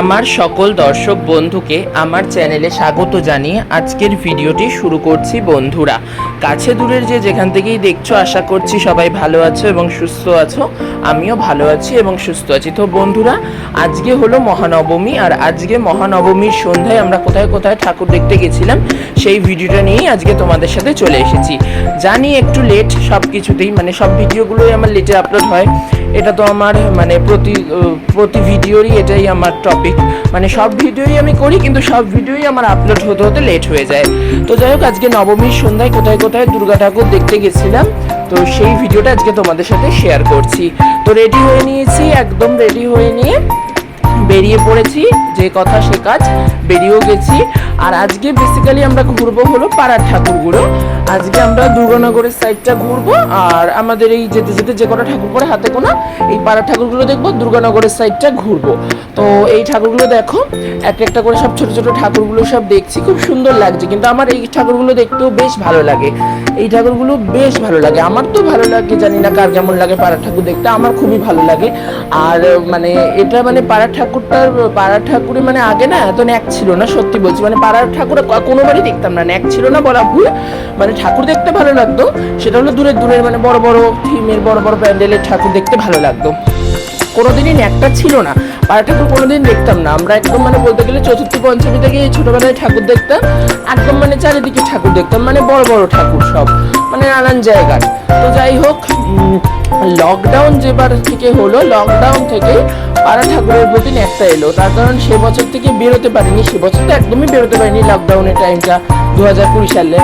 আমার সকল দর্শক বন্ধুকে আমার চ্যানেলে স্বাগত জানিয়ে আজকের ভিডিওটি শুরু করছি বন্ধুরা। কাছে দূরের যে যেখান থেকেই দেখছ, আশা করছি সবাই ভালো আছো এবং সুস্থ আছো। আমিও ভালো আছি এবং সুস্থ আছি। তো বন্ধুরা, আজকে হলো মহানবমী আর আজকে মহানবমীর সন্ধ্যায় আমরা কোথায় কোথায় ঠাকুর দেখতে গেছিলাম, সেই ভিডিওটা নিয়েই আজকে তোমাদের সাথে চলে এসেছি। জানি একটু লেট সব কিছুতেই মানে সব ভিডিওগুলোই আমার লেটে আপলোড হয়। এটা তো আমার মানে প্রতি প্রতি ভিডিওরই এটাই আমার টপিক মানে সব ভিডিওই আমি করি, কিন্তু সব ভিডিওই আমার আপলোড হতে হতে লেট হয়ে যায়। তো যাই হোক, আজকে নবমীর সন্ধ্যায় কোথায় কোথায় দুর্গা ঠাকুর দেখতে গেছিলাম, তো সেই ভিডিওটা আজকে তোমাদের সাথে শেয়ার করছি। তো রেডি হয়ে নিয়েছি, একদম রেডি হয়ে নিয়ে বেরিয়ে পড়েছি, যে কথা সে কাজ, বেরিয়েও গেছি। আর আজকে বেসিক্যালি আমরা ঘুরবো হলো পাড়ার ঠাকুরগুলো। আজকে আমরা দুর্গানগরের সাইডটা ঘুরবো, আর আমাদের এই যেতে যেতে যে কটা ঠাকুর করে হাতে কোনা এই পাড়ার ঠাকুরগুলো দেখব, দুর্গানগরের সাইডটা ঘুরবো। তো এই ঠাকুরগুলো দেখো একটা একটা করে সব ছোট ছোট ঠাকুরগুলো সব দেখছি, খুব সুন্দর লাগছে। কিন্তু আমার এই ঠাকুরগুলো দেখতেও বেশ ভালো লাগে। এই ঠাকুরগুলো বেশ ভালো লাগে। আমার তো ভালো লাগে, জানি না কার কেমন লাগে, পাড়ার ঠাকুর দেখতে আমার খুবই ভালো লাগে। আর মানে এটা মানে পাড়ার ঠাকুরটার, পাড়ার ঠাকুরে মানে আগে না এত ন্যাক ছিল না, সত্যি বলছি। মানে পাড়ার ঠাকুরে কোনোবারই দেখতাম না, ন্যাক ছিল না বলা ভুল। মানে ঠাকুর দেখতে ভালো লাগতো, সেটা হলো দূরের দূরের মানে বড় বড় থিমের, বড় বড় প্যান্ডেলের ঠাকুর দেখতে ভালো লাগতো। কোনোদিনই ন্যাকটা ছিল না। পাড়া ঠাকুর কোনোদিন দেখতাম না। আমরা একদম মানে বলতে গেলে চতুর্থ পঞ্চমী থেকে এই ছোটবেলায় ঠাকুর দেখতাম, একদম মানে চারিদিকে ঠাকুর দেখতাম মানে বড় বড় ঠাকুর সব মানে নানান জায়গার। তো যাই হোক লকডাউন যেবার থেকে হলো লকডাউন থেকে পাড়া ঠাকুরের প্রতি একটা এলো। তার কারণ সে বছর থেকে বেরোতে পারিনি, সে বছর তো একদমই বেরোতে পারিনি লকডাউনের টাইমটা দু হাজার কুড়ি সালে।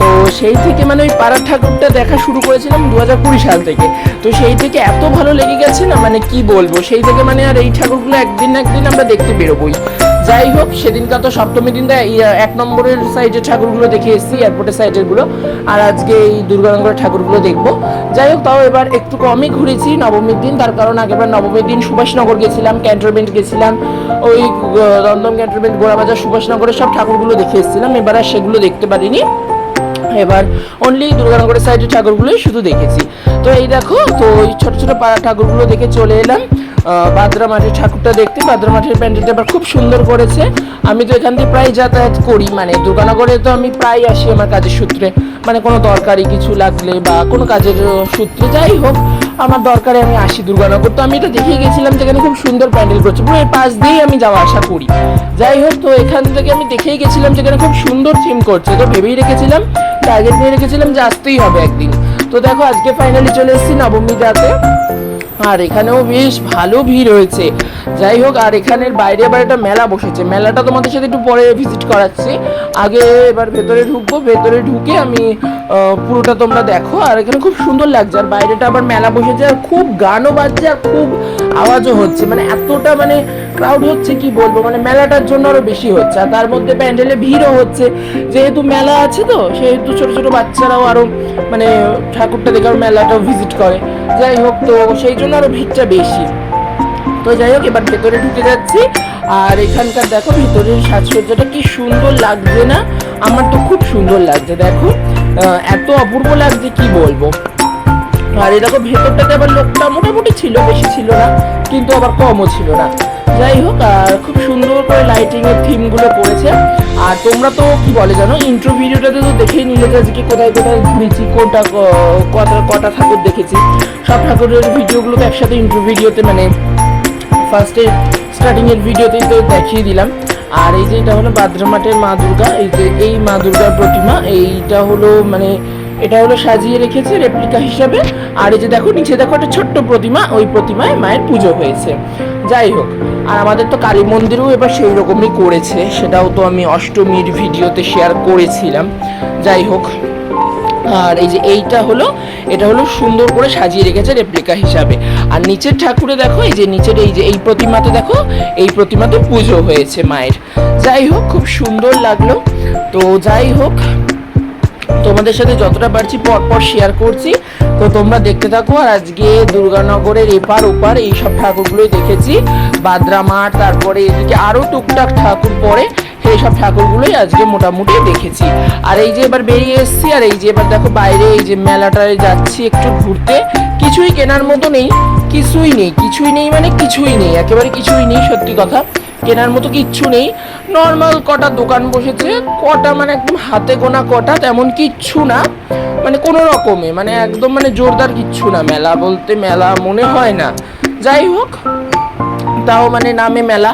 তো সেই থেকে মানে ওই পাড়ার ঠাকুরটা দেখা শুরু করেছিলাম দু হাজার কুড়ি সাল থেকে। তো সেই থেকে এত ভালো লেগে গেছে না মানে কি বলব? সেই থেকে মানে আর এই ঠাকুরগুলো একদিন না একদিন আমরা দেখতে বেরোবই। যাই হোক সেদিনকার তো সপ্তমী আহ, এক নম্বরের সাইডের ঠাকুরগুলো দেখে এসেছি এয়ারপোর্টের সাইডেরগুলো আর আজকে এই দুর্গানগরের ঠাকুরগুলো দেখব। যাই হোক তাও এবার একটু কমই ঘুরেছি নবমীর দিন। তার কারণ আগেবার নবমীর দিন সুভাষনগর গেছিলাম ক্যান্টনমেন্ট গেছিলাম। ওই দমদম ক্যান্টনমেন্ট গোড়াবাজার সুভাষনগরের সব ঠাকুরগুলো দেখে এসেছিলাম। এবার আর সেগুলো দেখতে পারিনি। এবার অনলি দুর্গানগরের সাইডের ঠাকুরগুলোই শুধু দেখেছি। তো এই দেখো, তো ওই ছোটো ছোটো পাড়া ঠাকুরগুলো দেখে চলে এলাম। বাদ্রা মাঠের ঠাকুরটা দেখতে বাদ্রা মাঠের প্যান্ডেলটা এবার খুব সুন্দর করেছে। আমি তো এখান থেকে প্রায় যাতায়াত করি মানে দুর্গানগরে তো আমি প্রায় আসি আমার কাজের সূত্রে। মানে কোনো দরকারি কিছু লাগলে বা কোনো কাজের সূত্রে, যাই হোক আমার দরকারে আমি আসি দুর্গানগর। তো আমি এটা দেখে গেছিলাম যেখানে খুব সুন্দর প্যান্ডেল করছে। পুরো এর পাশ দিয়েই আমি যাওয়া আসা করি। যাই হোক, তো এখান থেকে আমি দেখেই গেছিলাম যেখানে খুব সুন্দর থিম করছে। তো ভেবেই রেখেছিলাম টার্গেট নিয়ে রেখেছিলাম যে আসতেই হবে একদিন। তো দেখো, আজকে ফাইনালি চলে এসেছি নবমী রাতে আর এখানেও বেশ ভালো ভিড় রয়েছে। যাই হোক, আর এখানের বাইরে আবার একটা মেলা বসেছে। মেলাটা তোমাদের সাথে একটু পরে ভিজিট করাচ্ছি। আগে এবার ভেতরে ঢুকবো। ভেতরে ঢুকে আমি পুরোটা তোমরা দেখো। আর এখানে খুব সুন্দর লাগছে। আর বাইরেটা আবার মেলা বসেছে। আর খুব গানও বাজছে আর খুব আওয়াজও হচ্ছে। মানে এতটা মানে ক্রাউড হচ্ছে, কি বলব? মানে মেলাটার জন্য আরও বেশি হচ্ছে। আর তার মধ্যে প্যান্ডেলে ভিড়ও হচ্ছে। যেহেতু মেলা আছে তো, সেহেতু ছোট ছোট বাচ্চারাও আরও মানে ঠাকুরটা দেখে আরও মেলাটাও ভিজিট করে। যাই হোক তো, সেই জন্য আরও ভিড়টা বেশি। তো যাই হোক, এবার ভেতরে ঢুকে যাচ্ছি। আর এখানকার দেখো, ভেতরের সাজসজ্জাটা কি সুন্দর লাগছে না? আমার তো খুব সুন্দর লাগছে, দেখো। এত অপূর্ব লাগছে, কি বলব? আর দেখো, ভেতরটাতে আবার লোকটা মোটামুটি ছিল, বেশি ছিল না, কিন্তু আবার কমও ছিল না। যাই হোক আর খুব সুন্দর করে লাইটিং এর থিমগুলো করেছে। আর তোমরা তো কি বলে জানো ইন্ট্রো ভিডিওটাতে তো দেখেই নিলে যে আজকে কোথায় কোথায় ঘুরেছি, কোনটা কটা কটা ঠাকুর দেখেছি। সব ঠাকুরের ভিডিওগুলোকে একসাথে ইন্ট্রো ভিডিওতে মানে ফার্স্টে স্টার্টিং এর ভিডিওতেই তো দেখিয়ে দিলাম। আর এই যে এটা হলো বাদ্রা মাঠের মা দুর্গা, এই যে এই মা দুর্গার প্রতিমা, এইটা হলো মানে এটা হলো সাজিয়ে রেখেছে রেপ্লিকা হিসাবে। আর এই যে দেখো, নিচে দেখো একটা ছোট্ট প্রতিমা, ওই প্রতিমায় মায়ের পুজো হয়েছে। যাই হোক, আর আমাদের তো কালী মন্দিরেও এবার সেই রকমই করেছে, সেটাও তো আমি অষ্টমীর ভিডিওতে শেয়ার করেছিলাম। যাই হোক, আর এই যে এইটা হলো, এটা হলো সুন্দর করে সাজিয়ে রেখেছে রেপ্লিকা হিসাবে। আর নিচের ঠাকুরে দেখো, এই যে নিচের এই যে এই প্রতিমাতে দেখো, এই প্রতিমাতে পুজো হয়েছে মায়ের। যাই হোক, খুব সুন্দর লাগল। তো যাই হোক তোমাদের সাথে যতটা পারছি পরপর শেয়ার করছি। তো তোমরা দেখতে থাকো, আর আজকে দুর্গানগরের এপার ওপার এই সব ঠাকুরগুলোই দেখেছি। বাদ্রা মাঠ, তারপরে এদিকে আরও টুকটাক ঠাকুর পরে সেই সব ঠাকুরগুলোই আজকে মোটামুটি দেখেছি। আর এই যে এবার বেরিয়ে এসেছি, আর এই যে এবার দেখো বাইরে এই যে মেলাটায় যাচ্ছি একটু ঘুরতে। কিছুই কেনার মতো নেই, কিছুই নেই কিছুই নেই মানে কিছুই নেই, একেবারে কিছুই নেই, সত্যি কথা। কেনার মতো কিচ্ছু নেই। নর্মাল কটা দোকান বসেছে, কটা মানে একদম হাতে গোনা কটা, তেমন কিচ্ছু না। মানে কোনো রকমে মানে একদম মানে জোরদার কিচ্ছু না। মেলা বলতে মেলা মনে হয় না। যাই হোক, তাও মানে নামে মেলা।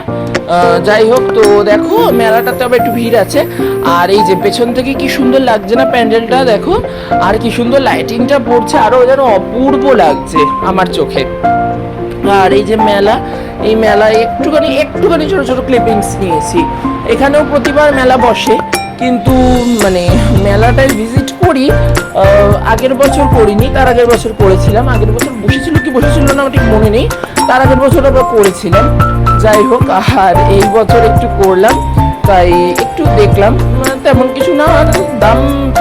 যাই হোক, তো দেখো, মেলাটাতে আবার একটু ভিড় আছে। আর এই যে পেছন থেকে কি সুন্দর লাগছে না প্যান্ডেলটা, দেখো? আর কি সুন্দর লাইটিংটা পড়ছে, আরও যেন অপূর্ব লাগছে আমার চোখে। আর এই যে মেলা এই মেলায় একটুখানি একটুখানি ছোট ছোট ক্লিপিংস নিয়েছি। এখানেও প্রতিবার মেলা বসে কিন্তু মানে মেলাটায় ভিজিট করি আগের বছর করিনি তার আগের বছর করেছিলাম। আগের বছর বসেছিল কি বসেছিল না আমার ঠিক মনে নেই। তার আগের বছর আবার করেছিলাম। যাই হোক আর এই বছর একটু করলাম তাই একটু দেখলাম। আহ, তেমন কিছু না দাম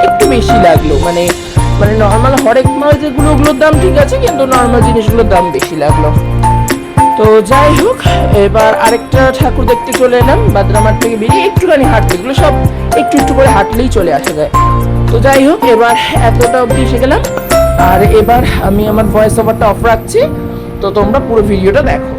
একটু বেশি লাগল। মানে মানে নর্মাল হরেক মাল যেগুলো ওগুলোর দাম ঠিক আছে, কিন্তু নর্মাল জিনিসগুলোর দাম বেশি লাগল। তো যাই হোক, এবার আরেকটা ঠাকুর দেখতে চলে এলাম, বাদরামার থেকে বেরিয়ে একটুখানি হাঁটতে এগুলো সব একটু একটু করে হাঁটলেই চলে আসা যায়। তো যাই হোক, এবার এতটা অবধি এসে গেলাম। আর এবার আমি আমার ভয়েস ওভারটা অফ রাখছি। তো তোমরা পুরো ভিডিওটা দেখো।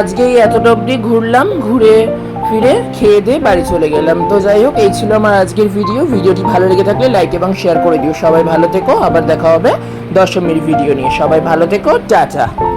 আজকে এতটা অবধি ঘুরলাম, ঘুরে ফিরে খেয়ে দিয়ে বাড়ি চলে গেলাম। তো যাই হোক, এই ছিল আমার আজকের ভিডিও ভিডিওটি ভালো লেগে থাকলে লাইক এবং শেয়ার করে দিও। সবাই ভালো থেকো, আবার দেখা হবে দশমীর ভিডিও নিয়ে। সবাই ভালো থেকো, টাটা।